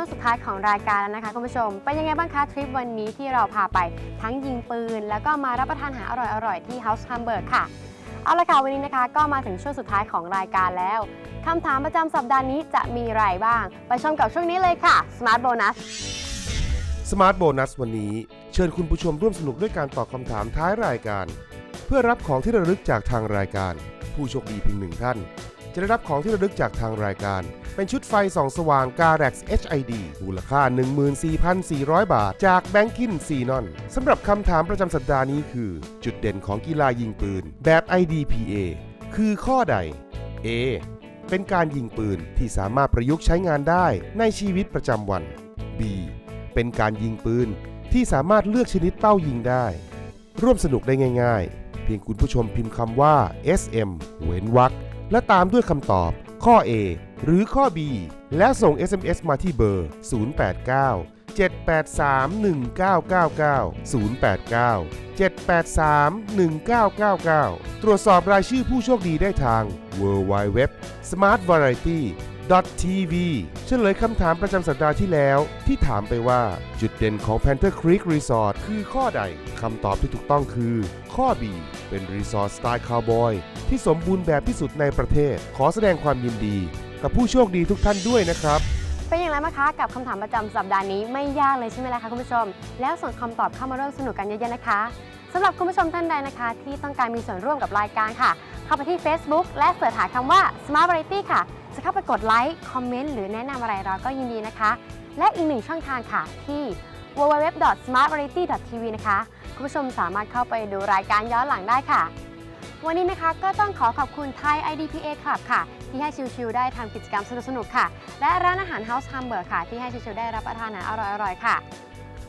ช่วงสุดท้ายของรายการแล้วนะคะคุณผู้ชม เป็นยังไงบ้างคะทริปวันนี้ที่เราพาไปทั้งยิงปืน แล้วก็มารับประทานอาหารอร่อยๆที่ House Hamburg ค่ะ เอาละค่ะวันนี้นะคะก็มาถึงช่วงสุดท้ายของรายการแล้วคำถามประจำสัปดาห์นี้จะมีอะไรบ้าง ไปชมกับช่วงนี้เลยค่ะ Smart Bonus สมาร์ทโบนัสวันนี้ เชิญคุณผู้ชมร่วมสนุกด้วยการตอบคำถามท้ายรายการ เพื่อรับของที่ระลึกจากทางรายการ ผู้โชคดีเพียงหนึ่งท่าน จะได้รับของที่ระลึกจากทางรายการ เป็นชุดไฟส่องสว่าง g a r a x HID มูลค่า 14,400 บาท จาก b a n k i n c n o n สำหรับคำถามประจำสัปดาห์นี้คือ จุดเด่นของกีฬายิงปืน แบบ IDPA คือข้อใด A เป็นการยิงปืนที่สามารถประยุกต์ใช้งานได้ในชีวิตประจำวัน B เป็นการยิงปืนที่สามารถเลือกชนิดเป้ายิงได้ ร่วมสนุกได้ง่าย ๆ เพียงคุณผู้ชมพิมพ์คำว่า SM เว้นวรรค และตามด้วยคำตอบข้อ A หรือข้อ B และส่ง SMS มาที่เบอร์ 089 783 1999 089 783 1999 ตรวจสอบรายชื่อผู้โชคดีได้ทาง www smart variety TV เฉลยคำถามประจำสัปดาห์ที่แล้วที่ถามไปว่า จุดเด่นของ Panther Creek Resort คือข้อใดคำตอบที่ถูกต้องคือ ข้อ B เป็นรีสอร์ทสไตล์คาวบอยที่สมบูรณ์แบบที่สุดในประเทศ ขอแสดงความยินดี กับผู้โชคดีทุกท่านด้วยนะครับเป็นอย่างไรบ้างคะกับคำถามประจำสัปดาห์นี้ไม่ยากเลยใช่ไหมล่ะคะคุณผู้ชม แล้วส่งคำตอบเข้ามาร่วมสนุกกันเยอะๆนะคะสำหรับคุณผู้ชมท่านใดนะคะ ที่ต้องการมีส่วนร่วมกับรายการค่ะ เข้าไปที่ Facebook และเสิร์ชหาคำว่า Smart Variety ค่ะ จะเข้าไปกดไลค์ คอมเมนต์ หรือแนะนำอะไรเราก็ยินดีนะคะ และอีกหนึ่งช่องทางค่ะที่ www.smartvariety.tv นะคะ คุณผู้ชมสามารถเข้าไปดูรายการย้อนหลังได้ค่ะ วันนี้นะคะก็ต้องขอขอบคุณไทย IDPA Club ค่ะ ที่ให้ชิวๆได้ทำกิจกรรมสนุกๆค่ะ และร้านอาหาร House Hamburg ค่ะ ที่ให้ชิวๆได้รับประทานอาหารอร่อยๆค่ะ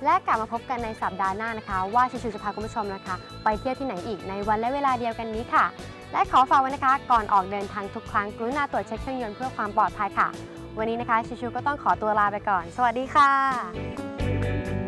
และกลับมาพบกันในสัปดาห์หน้านะคะ ว่าชิวๆจะพาคุณผู้ชมนะคะ ไปเที่ยวที่ไหนอีกในวันและเวลาเดียวกันนี้ค่ะ และขอฝากไว้นะคะก่อนออกเดินทางทุกครั้งกรุณาตรวจเช็คเครื่องยนต์เพื่อความปลอดภัยค่ะ วันนี้นะคะชิชูก็ต้องขอตัวลาไปก่อน สวัสดีค่ะ